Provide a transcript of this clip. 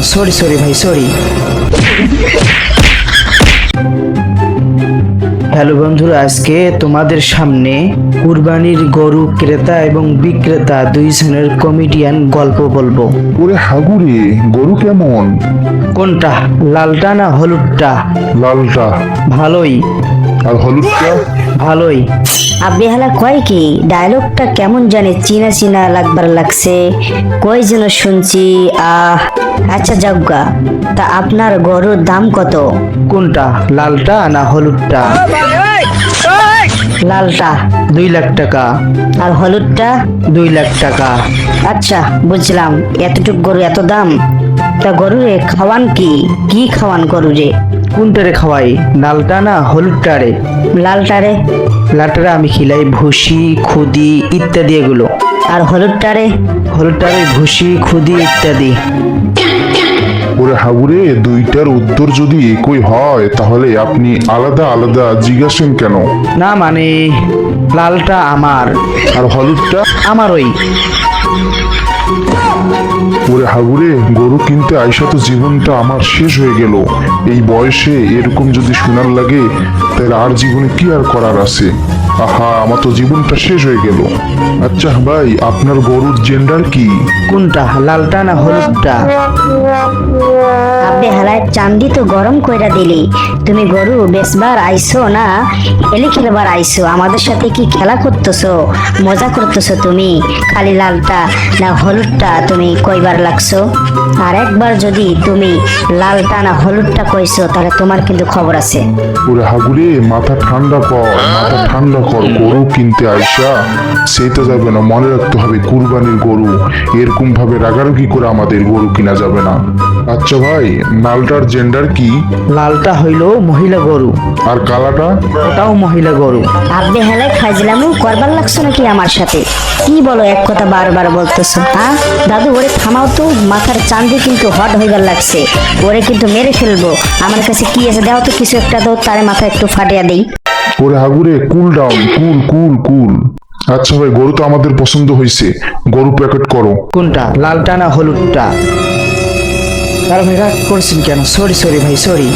Sorry sorry ভাই sorry hello বন্ধুরা আজকে তোমাদের সামনে কুরবানির গরু ক্রেতা এবং বিক্রেতা দুইজনের কমেডিয়ান গল্প বলব। ওরে হাগুরে গরু কেমন? কোনটা? লালটা না হলুদটা? লালটা। ভালোই। আর হলুদটা? ভালোই। আব্বে হালা কয় কি? ডায়লগটা কেমন জানে চিনা চিনা লাগবার লাগছে। কই যেন শুনছি আহ। আচ্ছা যাজ্ঞা তা আপনার গরুর দাম কত? কোনটা লালটা না হলুদটা? লালটা দুই লাখ টাকা। আর হলুদটা? দুই লাখ টাকা। আচ্ছা বুঝলাম। এতটুক গরু এত দাম? তা গরুরে খাওয়ান কি? কি খাওয়ান গরুরে? কোনটারে খাওয়াই? লালটা না হলুদটারে লালটারে লালটারে আমি খিলাই ভুসি খুদি ইত্যাদি এগুলো। আর হলুদটারে হলুদটারে ভুসি খুদি ইত্যাদি। ওরে হাগুরে দুইটার উত্তর যদি একই হয় তাহলে আপনি আলাদা আলাদা জিজ্ঞাসেন কেন? না মানে লালটা আমার। আর হলুদটা? আমারই। ওরে হাগুরে গরু কিনতে আইসা তো জীবনটা আমার শেষ হয়ে গেল। এই বয়সে এরকম যদি শোনার লাগে তাহলে আর জীবনে কি আর করার আছে? আহা আমার তো জীবনটা শেষ হয়ে গেল। আচ্ছা ভাই আপনার গরুর জেন্ডার কি? কোনটা লালটা না হলুদটা? আব্বে হালায় চান্দি তো গরম কইরা দিলি। তুমি গরু বেচবার আইছো না? এলি খেলবার আইছো? আমাদের সাথে কি খেলা করতেছো? মজা করতেছো তুমি? খালি লালটা না হলুদটা তুমি কইবার লাগছো? আর একবার যদি তুমি লালটা না হলুদটা কইছো তাহলে তোমার কিন্তু খবর আছে। ওরে হাগুরে মাথা ঠান্ডা কর মাথা ঠান্ডা কর গরু কিনতে আইসা সেইটা যাবে না। মনে রাখতে হবে কুরবানির গরু। এরকম ভাবে রাগারাগি করে আমাদের গরু কিনা যাবে না। আচ্ছা ভাই নালটার জেন্ডার কি? লালটা হইল মহিলা গরু। আর কালাটা? ওটাও মহিলা গরু। আব্বে হেলায় খাইছিলামু করবার লাগছো নাকি আমার সাথে? কি বলো এক কথা বারবার বলতেছো হ্যাঁ? দাদু ওরে থামাও তো মাথার চান্দি কিন্তু হট হইবার লাগছে। ওরে কিন্তু মেরে ফেলব। আমার কাছে কি আছে দাও তো কিছু একটা দাও তারে মাথা একটু ফাটিয়া দেই। ওরে হাগুরে কুল ডাউন কুল কুল কুল আচ্ছা ভাই, গরু তো আমাদের পছন্দ হয়েছে গরু প্যাকেট করো। কোনটা? লালটা না হলুদটা? তার ভাই রাগ করছেন কেন? সরি সরি ভাই সরি